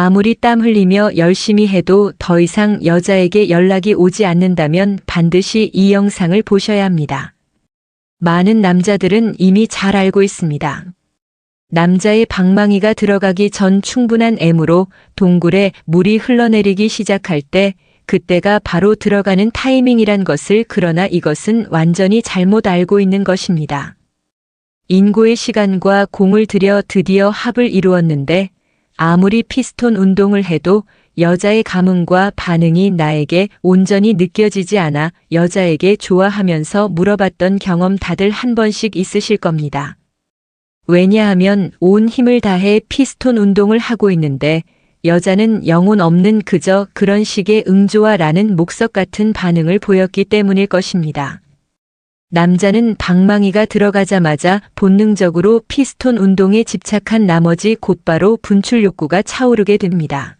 아무리 땀 흘리며 열심히 해도 더 이상 여자에게 연락이 오지 않는다면 반드시 이 영상을 보셔야 합니다. 많은 남자들은 이미 잘 알고 있습니다. 남자의 방망이가 들어가기 전 충분한 M으로 동굴에 물이 흘러내리기 시작할 때 그때가 바로 들어가는 타이밍이란 것을 그러나 이것은 완전히 잘못 알고 있는 것입니다. 인고의 시간과 공을 들여 드디어 합을 이루었는데 아무리 피스톤 운동을 해도 여자의 감흥과 반응이 나에게 온전히 느껴지지 않아 여자에게 좋아하면서 물어봤던 경험 다들 한 번씩 있으실 겁니다. 왜냐하면 온 힘을 다해 피스톤 운동을 하고 있는데 여자는 영혼 없는 그저 그런 식의 응조와라는 목석 같은 반응을 보였기 때문일 것입니다. 남자는 방망이가 들어가자마자 본능적으로 피스톤 운동에 집착한 나머지 곧바로 분출 욕구가 차오르게 됩니다.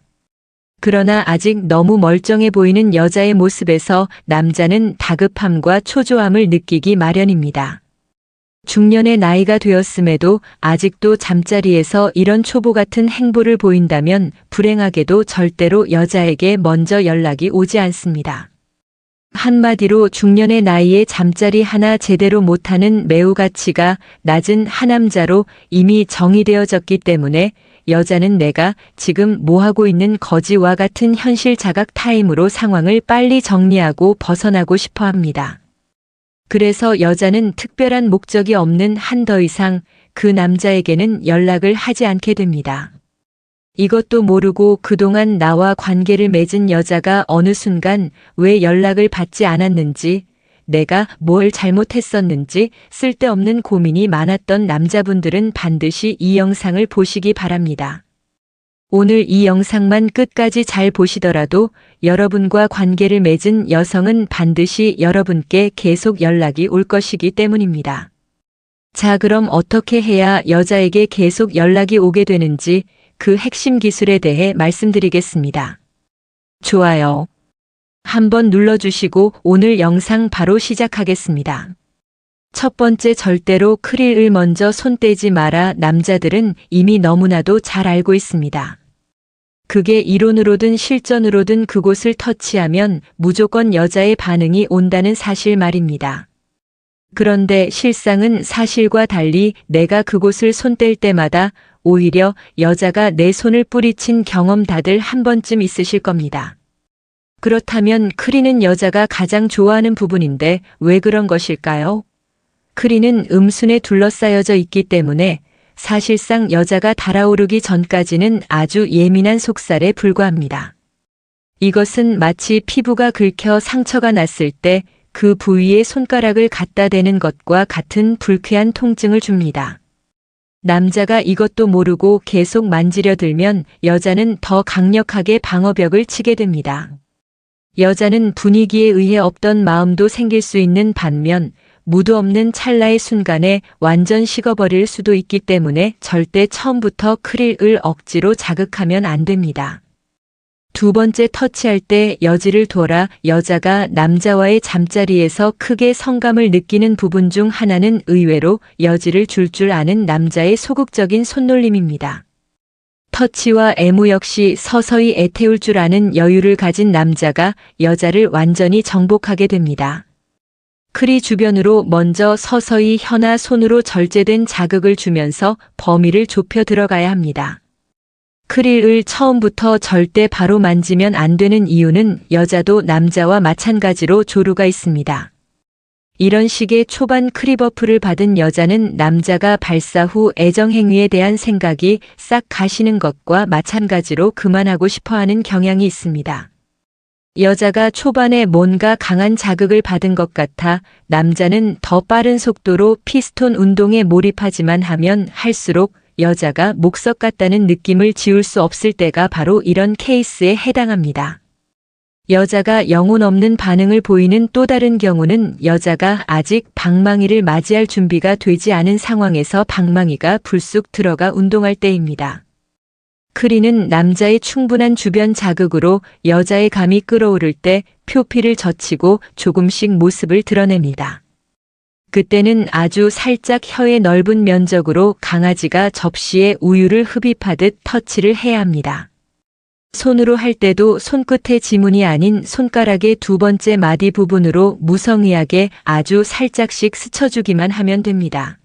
그러나 아직 너무 멀쩡해 보이는 여자의 모습에서 남자는 다급함과 초조함을 느끼기 마련입니다. 중년의 나이가 되었음에도 아직도 잠자리에서 이런 초보 같은 행보를 보인다면 불행하게도 절대로 여자에게 먼저 연락이 오지 않습니다. 한마디로 중년의 나이에 잠자리 하나 제대로 못하는 매우 가치가 낮은 하남자로 이미 정의되어졌기 때문에 여자는 내가 지금 뭐하고 있는 거지와 같은 현실 자각 타임으로 상황을 빨리 정리하고 벗어나고 싶어 합니다. 그래서 여자는 특별한 목적이 없는 한 더 이상 그 남자에게는 연락을 하지 않게 됩니다. 이것도 모르고 그동안 나와 관계를 맺은 여자가 어느 순간 왜 연락을 받지 않았는지, 내가 뭘 잘못했었는지 쓸데없는 고민이 많았던 남자분들은 반드시 이 영상을 보시기 바랍니다. 오늘 이 영상만 끝까지 잘 보시더라도 여러분과 관계를 맺은 여성은 반드시 여러분께 계속 연락이 올 것이기 때문입니다. 자, 그럼 어떻게 해야 여자에게 계속 연락이 오게 되는지 그 핵심 기술에 대해 말씀드리겠습니다. 좋아요. 한번 눌러주시고 오늘 영상 바로 시작하겠습니다. 첫 번째 절대로 크릴을 먼저 손 떼지 마라 남자들은 이미 너무나도 잘 알고 있습니다. 그게 이론으로든 실전으로든 그곳을 터치하면 무조건 여자의 반응이 온다는 사실 말입니다. 그런데 실상은 사실과 달리 내가 그곳을 손뗄 때마다 오히려 여자가 내 손을 뿌리친 경험 다들 한 번쯤 있으실 겁니다. 그렇다면 크리는 여자가 가장 좋아하는 부분인데 왜 그런 것일까요? 크리는 음순에 둘러싸여져 있기 때문에 사실상 여자가 달아오르기 전까지는 아주 예민한 속살에 불과합니다. 이것은 마치 피부가 긁혀 상처가 났을 때 그 부위에 손가락을 갖다 대는 것과 같은 불쾌한 통증을 줍니다. 남자가 이것도 모르고 계속 만지려 들면 여자는 더 강력하게 방어벽을 치게 됩니다. 여자는 분위기에 의해 없던 마음도 생길 수 있는 반면 무드 없는 찰나의 순간에 완전 식어버릴 수도 있기 때문에 절대 처음부터 크릴을 억지로 자극하면 안 됩니다. 두 번째 터치할 때 여지를 둬라 여자가 남자와의 잠자리에서 크게 성감을 느끼는 부분 중 하나는 의외로 여지를 줄줄 아는 남자의 소극적인 손놀림입니다. 터치와 애무 역시 서서히 애태울 줄 아는 여유를 가진 남자가 여자를 완전히 정복하게 됩니다. 크리 주변으로 먼저 서서히 혀나 손으로 절제된 자극을 주면서 범위를 좁혀 들어가야 합니다. 크릴을 처음부터 절대 바로 만지면 안 되는 이유는 여자도 남자와 마찬가지로 조루가 있습니다. 이런 식의 초반 크리버프를 받은 여자는 남자가 발사 후 애정행위에 대한 생각이 싹 가시는 것과 마찬가지로 그만하고 싶어 하는 경향이 있습니다. 여자가 초반에 뭔가 강한 자극을 받은 것 같아 남자는 더 빠른 속도로 피스톤 운동에 몰입하지만 하면 할수록 여자가 목석 같다는 느낌을 지울 수 없을 때가 바로 이런 케이스에 해당합니다. 여자가 영혼 없는 반응을 보이는 또 다른 경우는 여자가 아직 방망이를 맞이할 준비가 되지 않은 상황에서 방망이가 불쑥 들어가 운동할 때입니다. 크리는 남자의 충분한 주변 자극으로 여자의 감이 끌어오를 때 표피를 젖히고 조금씩 모습을 드러냅니다. 그때는 아주 살짝 혀의 넓은 면적으로 강아지가 접시에 우유를 흡입하듯 터치를 해야 합니다. 손으로 할 때도 손끝의 지문이 아닌 손가락의 두 번째 마디 부분으로 무성의하게 아주 살짝씩 스쳐주기만 하면 됩니다.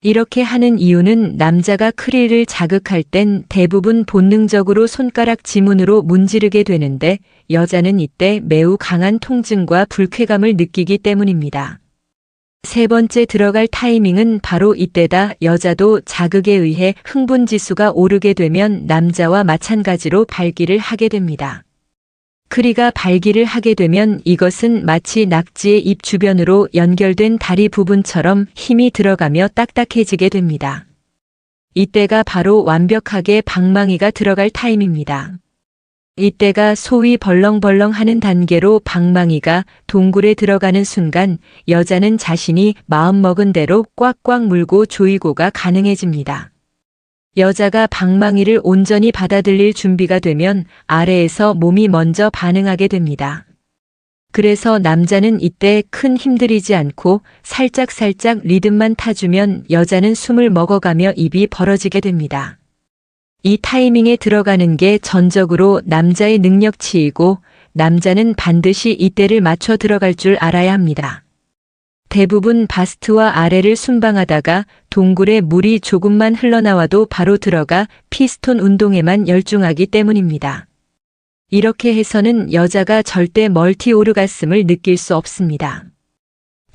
이렇게 하는 이유는 남자가 크릴을 자극할 땐 대부분 본능적으로 손가락 지문으로 문지르게 되는데 여자는 이때 매우 강한 통증과 불쾌감을 느끼기 때문입니다. 세 번째 들어갈 타이밍은 바로 이때다. 여자도 자극에 의해 흥분 지수가 오르게 되면 남자와 마찬가지로 발기를 하게 됩니다. 크리가 발기를 하게 되면 이것은 마치 낙지의 입 주변으로 연결된 다리 부분처럼 힘이 들어가며 딱딱해지게 됩니다. 이때가 바로 완벽하게 방망이가 들어갈 타임입니다. 이때가 소위 벌렁벌렁 하는 단계로 방망이가 동굴에 들어가는 순간 여자는 자신이 마음먹은 대로 꽉꽉 물고 조이고가 가능해집니다. 여자가 방망이를 온전히 받아들일 준비가 되면 아래에서 몸이 먼저 반응하게 됩니다. 그래서 남자는 이때 큰 힘들이지 않고 살짝살짝 리듬만 타주면 여자는 숨을 먹어가며 입이 벌어지게 됩니다. 이 타이밍에 들어가는 게 전적으로 남자의 능력치이고 남자는 반드시 이때를 맞춰 들어갈 줄 알아야 합니다. 대부분 바스트와 아래를 순방하다가 동굴에 물이 조금만 흘러나와도 바로 들어가 피스톤 운동에만 열중하기 때문입니다. 이렇게 해서는 여자가 절대 멀티 오르가슴을 느낄 수 없습니다.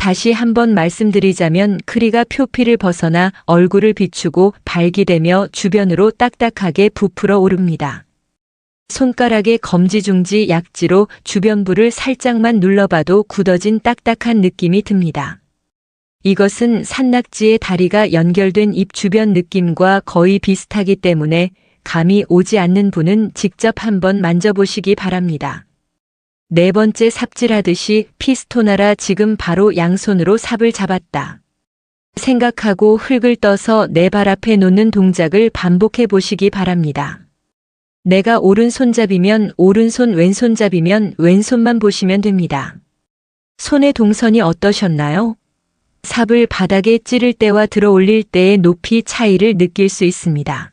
다시 한번 말씀드리자면 크리가 표피를 벗어나 얼굴을 비추고 발기되며 주변으로 딱딱하게 부풀어 오릅니다. 손가락의 검지중지 약지로 주변부를 살짝만 눌러봐도 굳어진 딱딱한 느낌이 듭니다. 이것은 산낙지의 다리가 연결된 입 주변 느낌과 거의 비슷하기 때문에 감이 오지 않는 분은 직접 한번 만져보시기 바랍니다. 네 번째 삽질하듯이 피스토나라 지금 바로 양손으로 삽을 잡았다. 생각하고 흙을 떠서 내 발 앞에 놓는 동작을 반복해 보시기 바랍니다. 내가 오른손잡이면 오른손 왼손잡이면 왼손만 보시면 됩니다. 손의 동선이 어떠셨나요? 삽을 바닥에 찌를 때와 들어 올릴 때의 높이 차이를 느낄 수 있습니다.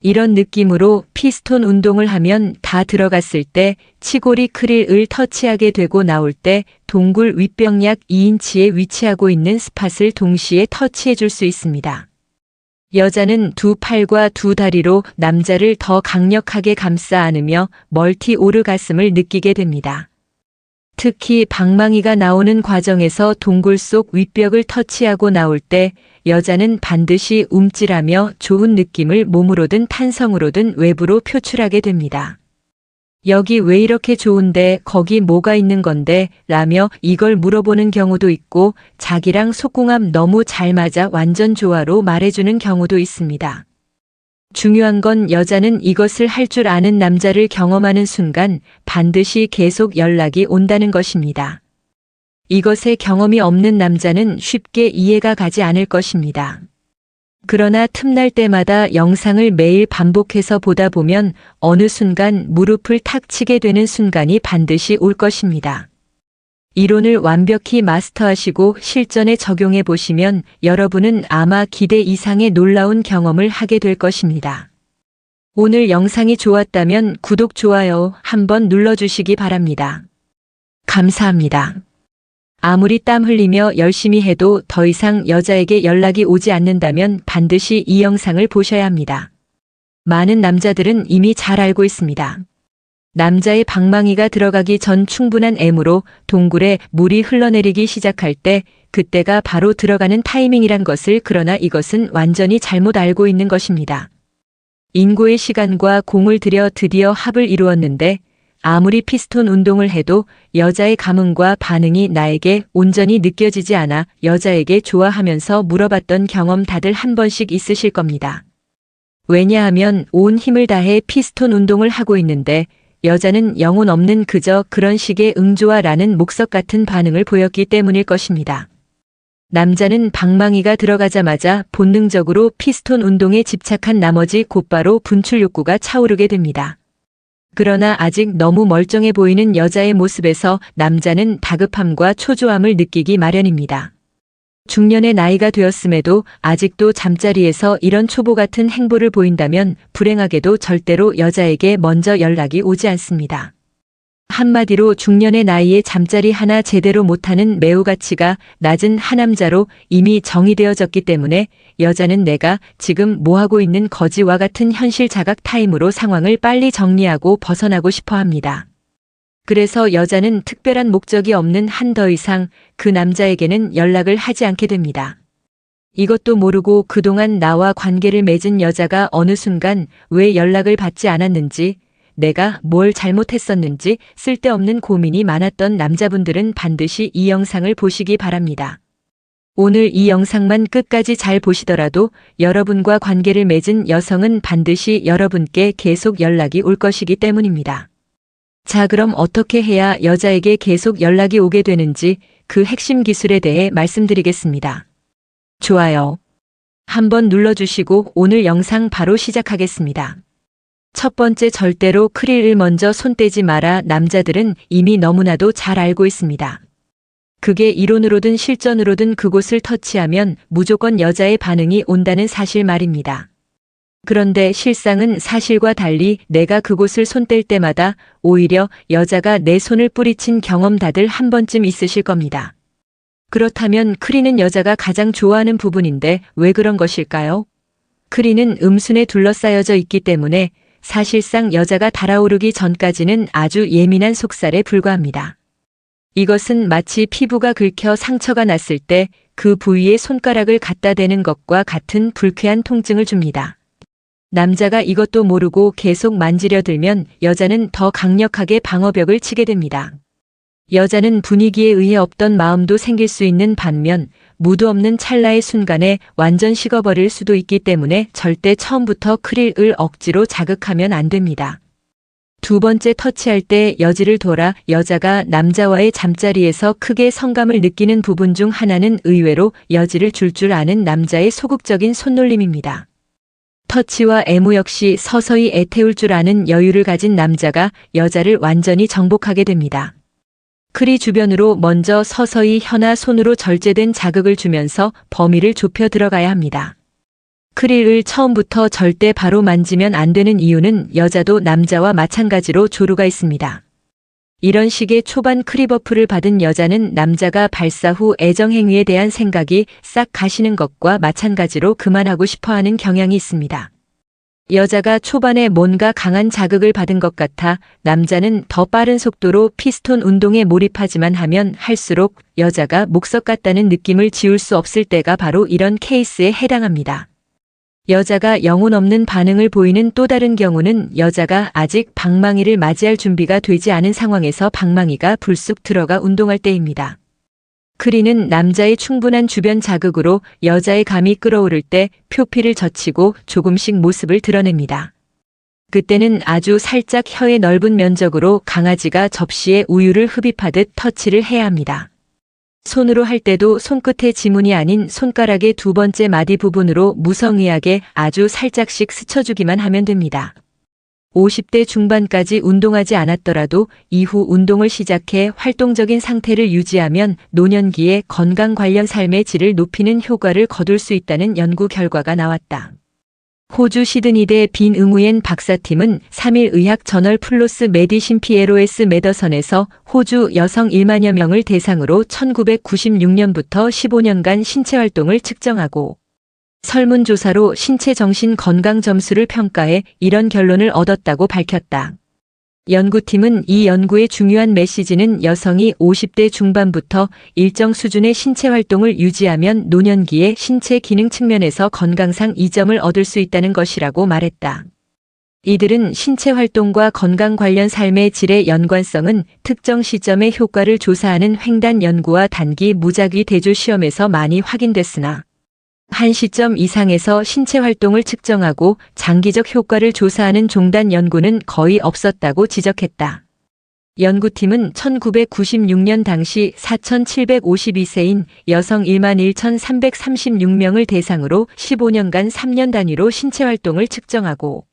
이런 느낌으로 피스톤 운동을 하면 다 들어갔을 때 치골이 크릴을 터치하게 되고 나올 때 동굴 윗병 약 2인치에 위치하고 있는 스팟을 동시에 터치해 줄 수 있습니다. 여자는 두 팔과 두 다리로 남자를 더 강력하게 감싸 안으며 멀티 오르가슴을 느끼게 됩니다. 특히 방망이가 나오는 과정에서 동굴 속 윗벽을 터치하고 나올 때 여자는 반드시 움찔하며 좋은 느낌을 몸으로든 탄성으로든 외부로 표출하게 됩니다. 여기 왜 이렇게 좋은데 거기 뭐가 있는 건데 라며 이걸 물어보는 경우도 있고 자기랑 속궁합 너무 잘 맞아 완전 좋아로 말해주는 경우도 있습니다. 중요한 건 여자는 이것을 할 줄 아는 남자를 경험하는 순간 반드시 계속 연락이 온다는 것입니다. 이것에 경험이 없는 남자는 쉽게 이해가 가지 않을 것입니다. 그러나 틈날 때마다 영상을 매일 반복해서 보다 보면 어느 순간 무릎을 탁 치게 되는 순간이 반드시 올 것입니다. 이론을 완벽히 마스터하시고 실전에 적용해 보시면 여러분은 아마 기대 이상의 놀라운 경험을 하게 될 것입니다. 오늘 영상이 좋았다면 구독, 좋아요 한번 눌러주시기 바랍니다. 감사합니다. 아무리 땀 흘리며 열심히 해도 더 이상 여자에게 연락이 오지 않는다면 반드시 이 영상을 보셔야 합니다. 많은 남자들은 이미 잘 알고 있습니다. 남자의 방망이가 들어가기 전 충분한 M으로 동굴에 물이 흘러내리기 시작할 때 그때가 바로 들어가는 타이밍이란 것을 그러나 이것은 완전히 잘못 알고 있는 것입니다. 인고의 시간과 공을 들여 드디어 합을 이루었는데 아무리 피스톤 운동을 해도 여자의 감흥과 반응이 나에게 온전히 느껴지지 않아 여자에게 좋아하면서 물어봤던 경험 다들 한 번씩 있으실 겁니다. 왜냐하면 온 힘을 다해 피스톤 운동을 하고 있는데 여자는 영혼 없는 그저 그런 식의 응조아라는 목석 같은 반응을 보였기 때문일 것입니다. 남자는 방망이가 들어가자마자 본능적으로 피스톤 운동에 집착한 나머지 곧바로 분출 욕구가 차오르게 됩니다. 그러나 아직 너무 멀쩡해 보이는 여자의 모습에서 남자는 다급함과 초조함을 느끼기 마련입니다. 중년의 나이가 되었음에도 아직도 잠자리에서 이런 초보 같은 행보를 보인다면 불행하게도 절대로 여자에게 먼저 연락이 오지 않습니다. 한마디로 중년의 나이에 잠자리 하나 제대로 못하는 매우 가치가 낮은 하남자로 이미 정의되어졌기 때문에 여자는 내가 지금 뭐하고 있는 거지와 같은 현실 자각 타임으로 상황을 빨리 정리하고 벗어나고 싶어 합니다. 그래서 여자는 특별한 목적이 없는 한 더 이상 그 남자에게는 연락을 하지 않게 됩니다. 이것도 모르고 그동안 나와 관계를 맺은 여자가 어느 순간 왜 연락을 받지 않았는지, 내가 뭘 잘못했었는지 쓸데없는 고민이 많았던 남자분들은 반드시 이 영상을 보시기 바랍니다. 오늘 이 영상만 끝까지 잘 보시더라도 여러분과 관계를 맺은 여성은 반드시 여러분께 계속 연락이 올 것이기 때문입니다. 자, 그럼 어떻게 해야 여자에게 계속 연락이 오게 되는지 그 핵심 기술에 대해 말씀드리겠습니다. 좋아요. 한번 눌러주시고 오늘 영상 바로 시작하겠습니다. 첫 번째 절대로 크릴을 먼저 손대지 마라 남자들은 이미 너무나도 잘 알고 있습니다. 그게 이론으로든 실전으로든 그곳을 터치하면 무조건 여자의 반응이 온다는 사실 말입니다. 그런데 실상은 사실과 달리 내가 그곳을 손뗄 때마다 오히려 여자가 내 손을 뿌리친 경험 다들 한 번쯤 있으실 겁니다. 그렇다면 크리는 여자가 가장 좋아하는 부분인데 왜 그런 것일까요? 크리는 음순에 둘러싸여져 있기 때문에 사실상 여자가 달아오르기 전까지는 아주 예민한 속살에 불과합니다. 이것은 마치 피부가 긁혀 상처가 났을 때 그 부위에 손가락을 갖다 대는 것과 같은 불쾌한 통증을 줍니다. 남자가 이것도 모르고 계속 만지려 들면 여자는 더 강력하게 방어벽을 치게 됩니다. 여자는 분위기에 의해 없던 마음도 생길 수 있는 반면 무드 없는 찰나의 순간에 완전 식어버릴 수도 있기 때문에 절대 처음부터 크릴을 억지로 자극하면 안 됩니다. 두 번째 터치할 때 여지를 돌아 여자가 남자와의 잠자리에서 크게 성감을 느끼는 부분 중 하나는 의외로 여지를 줄줄 아는 남자의 소극적인 손놀림입니다. 터치와 애무 역시 서서히 애태울 줄 아는 여유를 가진 남자가 여자를 완전히 정복하게 됩니다. 크리 주변으로 먼저 서서히 혀나 손으로 절제된 자극을 주면서 범위를 좁혀 들어가야 합니다. 크릴을 처음부터 절대 바로 만지면 안 되는 이유는 여자도 남자와 마찬가지로 조루가 있습니다. 이런 식의 초반 크리버프를 받은 여자는 남자가 발사 후 애정행위에 대한 생각이 싹 가시는 것과 마찬가지로 그만하고 싶어 하는 경향이 있습니다. 여자가 초반에 뭔가 강한 자극을 받은 것 같아 남자는 더 빠른 속도로 피스톤 운동에 몰입하지만 하면 할수록 여자가 목석 같다는 느낌을 지울 수 없을 때가 바로 이런 케이스에 해당합니다. 여자가 영혼 없는 반응을 보이는 또 다른 경우는 여자가 아직 방망이를 맞이할 준비가 되지 않은 상황에서 방망이가 불쑥 들어가 운동할 때입니다. 크리는 남자의 충분한 주변 자극으로 여자의 감이 끌어오를 때 표피를 젖히고 조금씩 모습을 드러냅니다. 그때는 아주 살짝 혀의 넓은 면적으로 강아지가 접시에 우유를 흡입하듯 터치를 해야 합니다. 손으로 할 때도 손끝의 지문이 아닌 손가락의 두 번째 마디 부분으로 무성의하게 아주 살짝씩 스쳐주기만 하면 됩니다. 50대 중반까지 운동하지 않았더라도 이후 운동을 시작해 활동적인 상태를 유지하면 노년기에 건강 관련 삶의 질을 높이는 효과를 거둘 수 있다는 연구 결과가 나왔다. 호주 시드니대 빈 응우엔 박사팀은 3일 의학 저널 플로스 메디신 피에로에스 메더선에서 호주 여성 1만여 명을 대상으로 1996년부터 15년간 신체 활동을 측정하고 설문조사로 신체 정신 건강 점수를 평가해 이런 결론을 얻었다고 밝혔다. 연구팀은 이 연구의 중요한 메시지는 여성이 50대 중반부터 일정 수준의 신체 활동을 유지하면 노년기에 신체 기능 측면에서 건강상 이점을 얻을 수 있다는 것이라고 말했다. 이들은 신체 활동과 건강 관련 삶의 질의 연관성은 특정 시점의 효과를 조사하는 횡단 연구와 단기 무작위 대조 시험에서 많이 확인됐으나 한 시점 이상에서 신체 활동을 측정하고 장기적 효과를 조사하는 종단 연구는 거의 없었다고 지적했다. 연구팀은 1996년 당시 4,752세인 여성 1만 1,336명을 대상으로 15년간 3년 단위로 신체 활동을 측정하고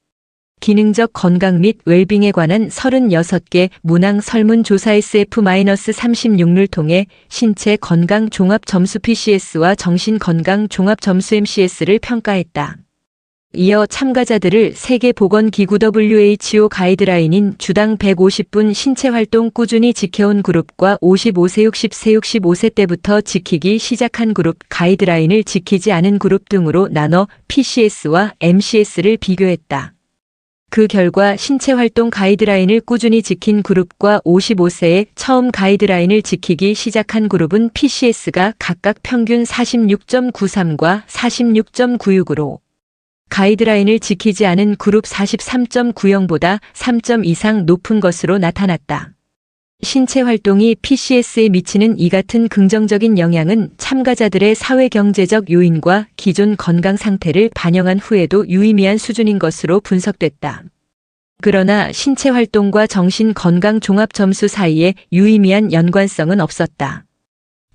기능적 건강 및 웰빙에 관한 36개 문항 설문 조사 SF-36를 통해 신체 건강 종합 점수 PCS와 정신 건강 종합 점수 MCS를 평가했다. 이어 참가자들을 세계보건기구 WHO 가이드라인인 주당 150분 신체활동 꾸준히 지켜온 그룹과 55세 60세 65세 때부터 지키기 시작한 그룹 가이드라인을 지키지 않은 그룹 등으로 나눠 PCS와 MCS를 비교했다. 그 결과 신체 활동 가이드라인을 꾸준히 지킨 그룹과 55세에 처음 가이드라인을 지키기 시작한 그룹은 PCS가 각각 평균 46.93과 46.96으로 가이드라인을 지키지 않은 그룹 43.90보다 3점 이상 높은 것으로 나타났다. 신체 활동이 PCS에 미치는 이 같은 긍정적인 영향은 참가자들의 사회 경제적 요인과 기존 건강 상태를 반영한 후에도 유의미한 수준인 것으로 분석됐다. 그러나 신체 활동과 정신 건강 종합 점수 사이에 유의미한 연관성은 없었다.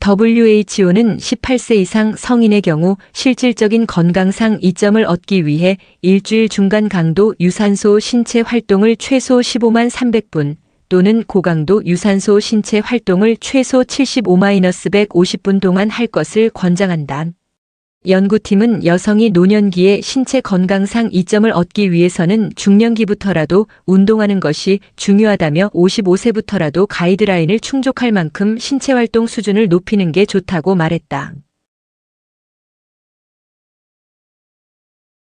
WHO는 18세 이상 성인의 경우 실질적인 건강상 이점을 얻기 위해 일주일 중간 강도 유산소 신체 활동을 최소 15만 300분 또는 고강도 유산소 신체 활동을 최소 75-150분 동안 할 것을 권장한다. 연구팀은 여성이 노년기에 신체 건강상 이점을 얻기 위해서는 중년기부터라도 운동하는 것이 중요하다며 55세부터라도 가이드라인을 충족할 만큼 신체 활동 수준을 높이는 게 좋다고 말했다.